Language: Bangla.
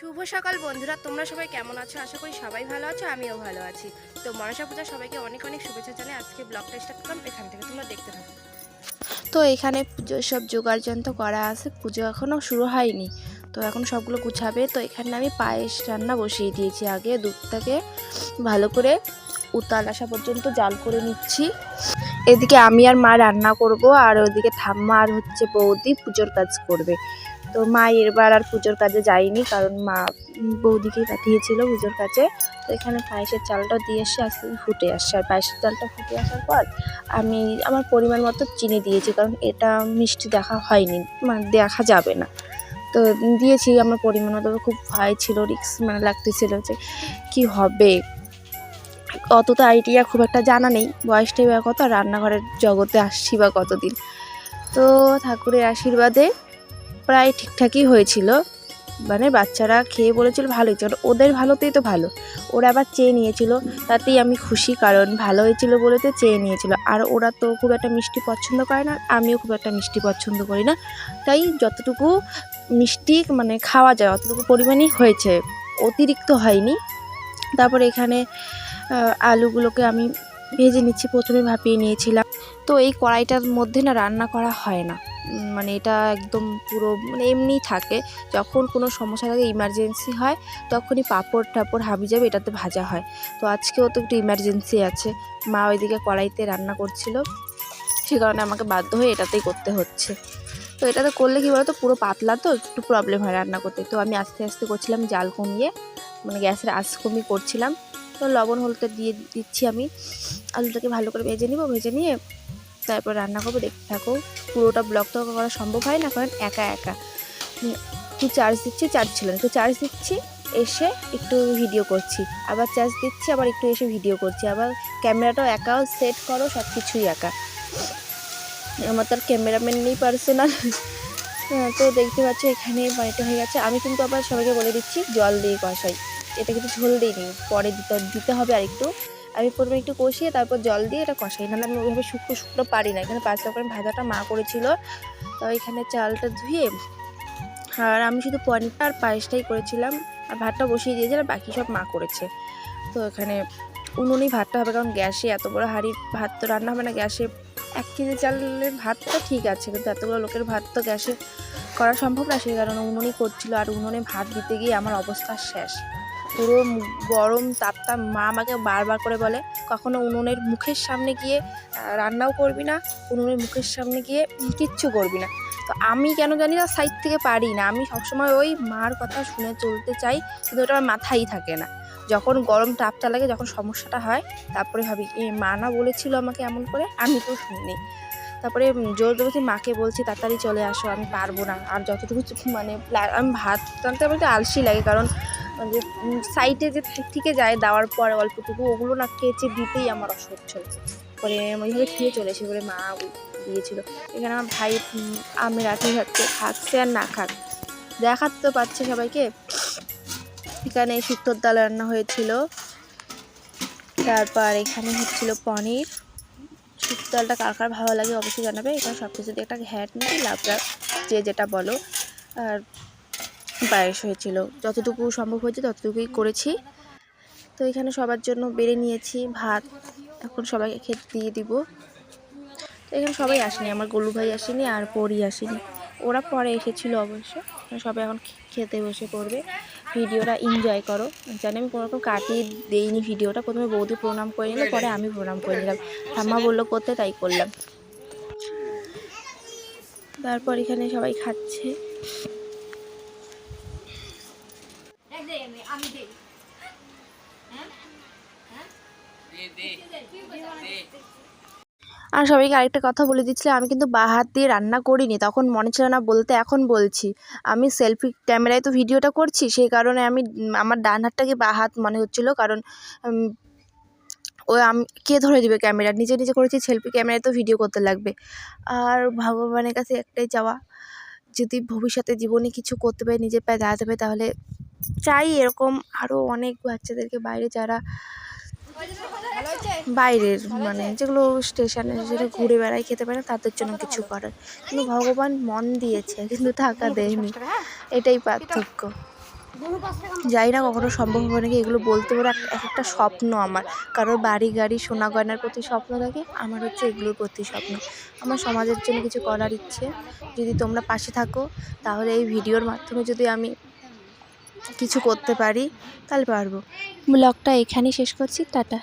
শুভ সকাল বন্ধুরা, তোমরা সবাই কেমন আছো? আশা করি সবাই ভালো আছো, আমিও ভালো আছি। তো মনসা পূজা, সবাইকে অনেক অনেক শুভেচ্ছা জানাই। আজকে ব্লগটা স্টার্ট করলাম, এখান থেকে তোমরা দেখতে থাকো। তো এখানে পুজোর সব জোগাড় যন্ত্র করা আছে, পুজো এখনও শুরু হয়নি। তো এখন সবগুলো গুছাবে। তো এখানে আমি পায়েস রান্না বসিয়ে দিয়েছি আগে, দুধটাকে ভালো করে উতাল আসা পর্যন্ত জাল করে নিচ্ছি। এদিকে আমি আর মা রান্না করব, আর ওদিকে ঠাম্মা আর হচ্ছে বৌদি পুজোর কাজ করবে। তো মা এবার আর পুজোর কাজে যায়নি কারণ মা বৌদিকেই পাঠিয়েছিল পুজোর কাছে তো এখানে পায়েসের চালটা দিয়ে এসে আস্তে ফুটে আসছে। আর পায়েসের চালটা ফুটে আসার পর আমি আমার পরিমাণ মতো চিনি দিয়েছি, কারণ এটা মিষ্টি দেখা হয়নি মানে দেখা যাবে না। তো দিয়েছি, আমার পরিমাণ মতো খুব ভয় ছিল, রিক্স মানে লাগতেছিল যে কি হবে। অত তো আইডিয়া খুব একটা জানা নেই বয়সটাই বা কত রান্নাঘরের জগতে আসছি বা কতদিন। তো ঠাকুরের আশীর্বাদে প্রায় ঠিকঠাকই হয়েছিল। মানে বাচ্চারা খেয়ে বলেছিল ভালো হয়েছে ওদের ভালোতেই তো ভালো। ওরা আবার চেয়ে নিয়েছিল। তাতেই আমি খুশি কারণ ভালো হয়েছিল বলে তো চেয়ে নিয়েছিল। আর ওরা তো খুব একটা মিষ্টি পছন্দ করে না, আমিও খুব একটা মিষ্টি পছন্দ করি না। তাই যতটুকু মিষ্টি মানে খাওয়া যায়, অতটুকু পরিমাণই হয়েছে। অতিরিক্ত হয়নি। তারপরে এখানে আলুগুলোকে আমি ভেজে নিচ্ছি। প্রথমে ভাপিয়ে নিয়েছিলাম। তো এই কড়াইটার মধ্যে না রান্না করা হয় না। মানে এটা একদম পুরো মানে এমনিই থাকে। যখন কোনো সমস্যা থাকে ইমার্জেন্সি হয়, তখনই পাঁপড় টাপড় হাবি যাবে, এটাতে ভাজা হয়। তো আজকেও তো একটু ইমার্জেন্সি আছে। মা ওইদিকে কড়াইতে রান্না করছিল। সে কারণে আমাকে বাধ্য হয়ে এটাতেই করতে হচ্ছে। তো এটাতে করলে কী বলতো, পুরো পাতলা তো, একটু প্রবলেম হয় রান্না করতে। তো আমি আস্তে আস্তে করছিলাম জাল কমিয়ে মানে গ্যাসের আঁচ কমিয়ে করছিলাম। তো লবণ হলতে দিয়ে দিচ্ছি আমি। আলুটাকে ভালো করে ভেজে নিব, ভেজে নিয়ে তারপর রান্না করব, দেখতে থাকো। পুরোটা ব্লগ তো করা সম্ভব হয় না, কারণ একা একা। একটু চার্জ দিচ্ছি চার্জ ছিল। একটু চার্জ দিচ্ছি, এসে একটু ভিডিও করছি। আবার চার্জ দিচ্ছি, আবার একটু এসে ভিডিও করছি। আবার ক্যামেরাটাও একাও সেট করো সব কিছুই একা। আমার তো আর ক্যামেরাম্যান নেই পার্সোনাল তো দেখতে পাচ্ছ এখানে বাড়িটা হয়ে গেছে। আমি কিন্তু আবার সবাইকে বলে দিচ্ছি, জল দিয়ে কষাই। এটা কিন্তু ঝোল দিইনি পরে দিতে দিতে হবে আর একটু আমি প্রথমে একটু কষিয়ে তারপর জল দিয়ে এটা কষাই। নাহলে আমি ওইভাবে শুকনো শুকনো পারি না। এখানে পাঁচ রকম ভাজাটা মা করেছিল। তো এখানে চালটা ধুয়ে আর আমি শুধু পনিরটা আর পায়েসটাই করেছিলাম। আর ভাতটা বসিয়ে দিয়েছিলাম বাকি সব মা করেছে। তো এখানে উনুনেই ভাতটা হবে কারণ গ্যাসে এত বড় হাঁড়ি ভাত তো রান্না হবে না। গ্যাসে এক কেজি চালের ভাতটা ঠিক আছে কিন্তু এতগুলো লোকের ভাত তো গ্যাসে করা সম্ভব না। সেই কারণে উনুনই করছিল। আর উনুনে ভাত দিতে গিয়ে আমার অবস্থা শেষ। পুরো গরম তাপটা মা আমাকে বারবার করে বলে, কখনো উনুনের মুখের সামনে গিয়ে রান্নাও করবি না, উনুনের মুখের সামনে গিয়ে কিচ্ছু করবি না। তো আমি কেন জানি না সাইড থেকে পারি না। আমি সবসময় ওই মার কথা শুনে চলতে চাই, কিন্তু ওটা আমার মাথায় থাকে না। যখন গরম তাপটা লাগে, যখন সমস্যাটা হয়, তারপরে ভাবি, এ, মা না বলেছিল আমাকে এমন করে? আমি তো শুনিনি। তারপরে জোর জবরদস্তি মাকে বলছি, তাড়াতাড়ি চলে আসো, আমি পারব না। আর যতটুকু মানে আমি ভাত টানতে আমার আলসি লাগে, কারণ যে সাইডে যে থেকে যায় দেওয়ার পরে অল্পটুকু, ওগুলো না কেচে দিতেই আমার অসহ্য পরে ওইভাবে খেয়ে চলে এসে পরে মা দিয়েছিল। এখানে আমার ভাই আমের আঠি খাচ্ছে খাচ্ছে আর না খাক। দেখাতে তো পাচ্ছে সবাইকে। এখানে শুক্তোর ডাল রান্না হয়েছিল। তারপর এখানে হচ্ছিল পনির। শুক্তো ডালটা কার কার ভালো লাগে অবশ্যই জানাবে। এখানে সব কিছু দিয়ে একটা হ্যাট নিয়ে লাবড়া যে যেটা বলো। আর পায়েস হয়েছিল। যতটুকু সম্ভব হয়েছে ততটুকুই করেছি। তো এখানে সবার জন্য বেড়ে নিয়েছি ভাত। এখন সবাইকে খেতে দিয়ে দিব। তো এখানে সবাই আসেনি। আমার গোলু ভাই আসেনি আর পরি আসেনি। ওরা পরে এসেছিল অবশ্য। সবাই এখন খেতে বসে পড়বে। ভিডিওটা এনজয় করো। জানি আমি কোনো রকম কাটিয়ে দেইনি ভিডিওটা। প্রথমে বৌদি প্রণাম করে নিল, পরে আমি প্রণাম করে নিলাম। ঠাম্মা বলল করতে তাই করলাম। তারপর এখানে সবাই খাচ্ছে। আর সবাইকে আরেকটা কথা বলে দিচ্ছিলাম আমি কিন্তু বা হাত দিয়ে রান্না করিনি, তখন মনে ছিল না বলতে এখন বলছি। আমি সেলফি ক্যামেরায় তো ভিডিওটা করছি, সেই কারণে আমি, আমার ডান হাতটাকে বা হাত মনে হচ্ছিল, কারণ ও আমি, কে ধরে দিবে ক্যামেরা? নিজে নিজে করেছি সেলফি ক্যামেরায় তো ভিডিও করতে লাগবে। আর ভগবানের কাছে একটাই চাওয়া, যদি ভবিষ্যতে জীবনে কিছু করতে পারে, নিজের পায়ে দাঁড়াতে পারি, তাহলে চাই এরকম আরও অনেক বাচ্চাদেরকে বাইরে যারা বাইরের মানে যেগুলো স্টেশনে যেগুলো ঘুরে বেড়ায়, খেতে পারে, তাদের জন্য কিছু করার কিন্তু ভগবান মন দিয়েছে, কিন্তু টাকা দেয়নি। এটাই পার্থক্য। যাই না কখনো সম্ভব হবে নাকি এগুলো বলতে পারে এক একটা স্বপ্ন আমার। কারোর বাড়ি, গাড়ি, সোনা গয়নার প্রতি স্বপ্ন থাকে, আমার হচ্ছে এগুলোর প্রতি স্বপ্ন। আমার সমাজের জন্য কিছু করার ইচ্ছে। যদি তোমরা পাশে থাকো, তাহলে এই ভিডিওর মাধ্যমে যদি আমি কিছু করতে পারি তাহলে পারব। ব্লগটা এখানেই শেষ করছি টাটা।